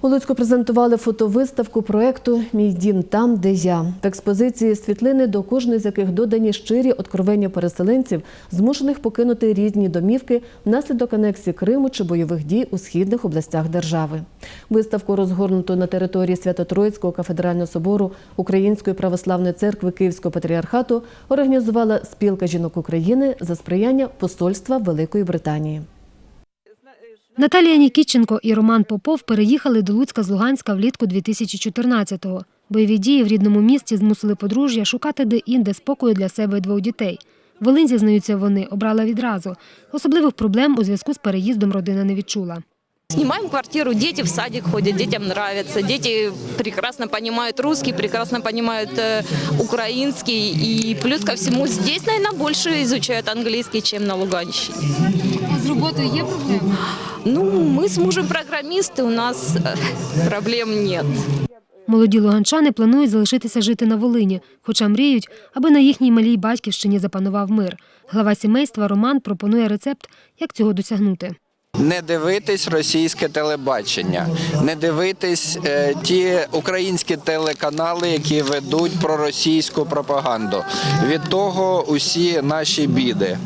У Луцьку презентували фотовиставку проекту Мій дім там, де я. В експозиції світлини, до кожної з яких додані щирі откровення переселенців, змушених покинути різні домівки внаслідок анексії Криму чи бойових дій у східних областях держави. Виставку розгорнуто на території Свято-Троїцького кафедрального собору Української православної церкви Київського патріархату організувала спілка жінок України за сприяння посольства Великої Британії. Наталія Нікітченко і Роман Попов переїхали до Луцька з Луганська влітку 2014-го. Бойові дії в рідному місті змусили подружжя шукати де-інде спокою для себе і двох дітей. Волинь, зізнаються вони, обрала відразу. Особливих проблем у зв'язку з переїздом родина не відчула. Снимаем квартиру, дети в садик ходят, детям нравится. Дети прекрасно понимают русский, прекрасно понимают э, украинский. И плюс ко всему здесь, наверное, больше изучают английский, чем на Луганщине А з роботою є проблеми? Ну, мы с мужем программисты, у нас э, проблем нет. Молоді луганчани планують залишитися жити на Волині, хоча мріють, аби на їхній малій батьківщині запанував мир. Глава сімейства Роман пропонує рецепт, як цього досягнути. Не дивитись російське телебачення, не дивитись е, ті українські телеканали, які ведуть проросійську пропаганду. Від того усі наші біди.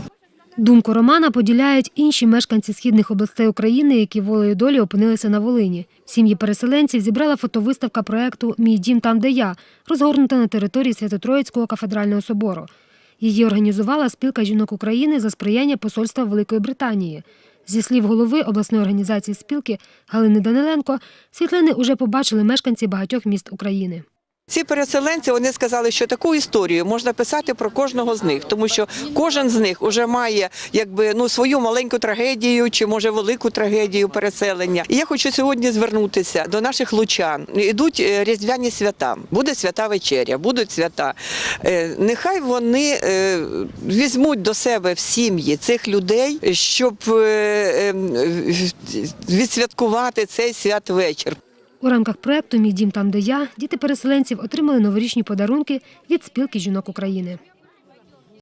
Думку Романа поділяють інші мешканці східних областей України, які волею долі опинилися на Волині. Сім'ї переселенців зібрала фотовиставка проекту Мій дім там, де я, розгорнута на території Свято-Троїцького кафедрального собору. Її організувала спілка жінок України за сприяння посольства Великої Британії. Зі слів голови обласної організації спілки Галини Даниленко, світлини уже побачили мешканці багатьох міст України. Ці переселенці вони сказали, що таку історію можна писати про кожного з них, тому що кожен з них вже має якби ну свою маленьку трагедію чи може велику трагедію переселення. І я хочу сьогодні звернутися до наших лучан. Ідуть е, різдвяні свята, буде свята вечеря, будуть свята. Е, Нехай вони е, візьмуть до себе в сім'ї цих людей, щоб е, е, відсвяткувати цей святвечір. У рамках проекту Мій дім там, де я діти переселенців отримали новорічні подарунки від спілки жінок України.